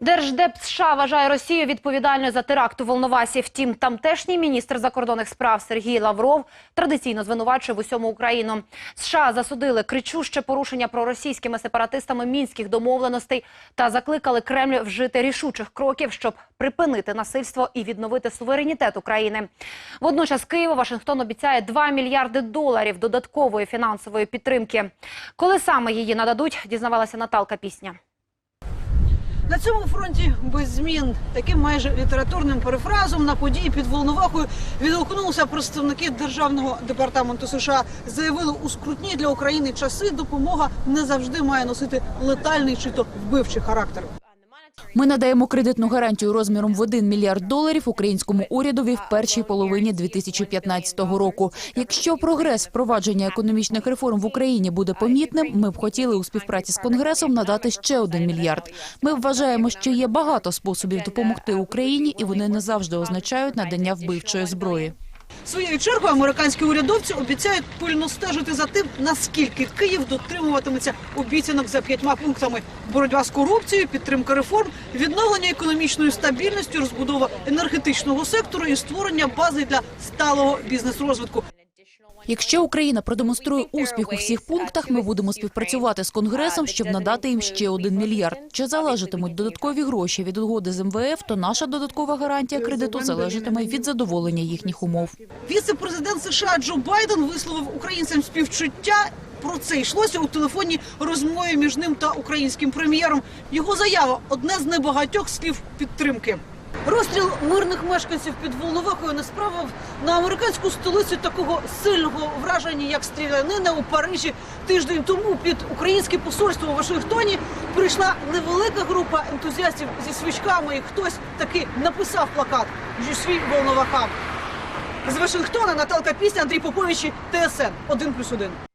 Держдеп США вважає Росію відповідальною за теракт у Волновасі. Втім, тамтешній міністр закордонних справ Сергій Лавров традиційно звинувачує в усьому Україну. США засудили кричуще порушення проросійськими сепаратистами мінських домовленостей та закликали Кремль вжити рішучих кроків, щоб припинити насильство і відновити суверенітет України. Водночас Києву Вашингтон обіцяє 2 мільярди доларів додаткової фінансової підтримки. Коли саме її нададуть, дізнавалася Наталка Пісня. На цьому фронті без змін таким майже літературним перефразом на події під Волновахою відгукнулися представники державного департаменту США. Заявили у скрутні для України часи допомога не завжди має носити летальний чи то вбивчий характер. Ми надаємо кредитну гарантію розміром в 1 мільярд доларів українському урядові в першій половині 2015 року. Якщо прогрес впровадження економічних реформ в Україні буде помітним, ми б хотіли у співпраці з конгресом надати ще 1 мільярд. Ми вважаємо, що є багато способів допомогти Україні, і вони не завжди означають надання вбивчої зброї. Своєю чергою американські урядовці обіцяють пильно стежити за тим, наскільки Київ дотримуватиметься обіцянок за п'ятьма пунктами: боротьба з корупцією, підтримка реформ, відновлення економічної стабільності, розбудова енергетичного сектору і створення бази для сталого бізнес-розвитку. Якщо Україна продемонструє успіх у всіх пунктах, ми будемо співпрацювати з конгресом, щоб надати їм ще один мільярд. Чи залежатимуть додаткові гроші від угоди з МВФ, то наша додаткова гарантія кредиту залежатиме від задоволення їхніх умов. Віце-президент США Джо Байден висловив українцям співчуття. Про це йшлося у телефонній розмові між ним та українським прем'єром. Його заява одне з небагатьох слів підтримки. Розстріл мирних мешканців під Волновахою не справив на американську столицю такого сильного враження, як стрілянина у Парижі. Тиждень тому під українське посольство у Вашингтоні прийшла невелика група ентузіастів зі свічками, і хтось таки написав плакат «Жюсві Волноваха». З Вашингтона Наталка Пісня, Андрій Попович, ТСН 1+,1.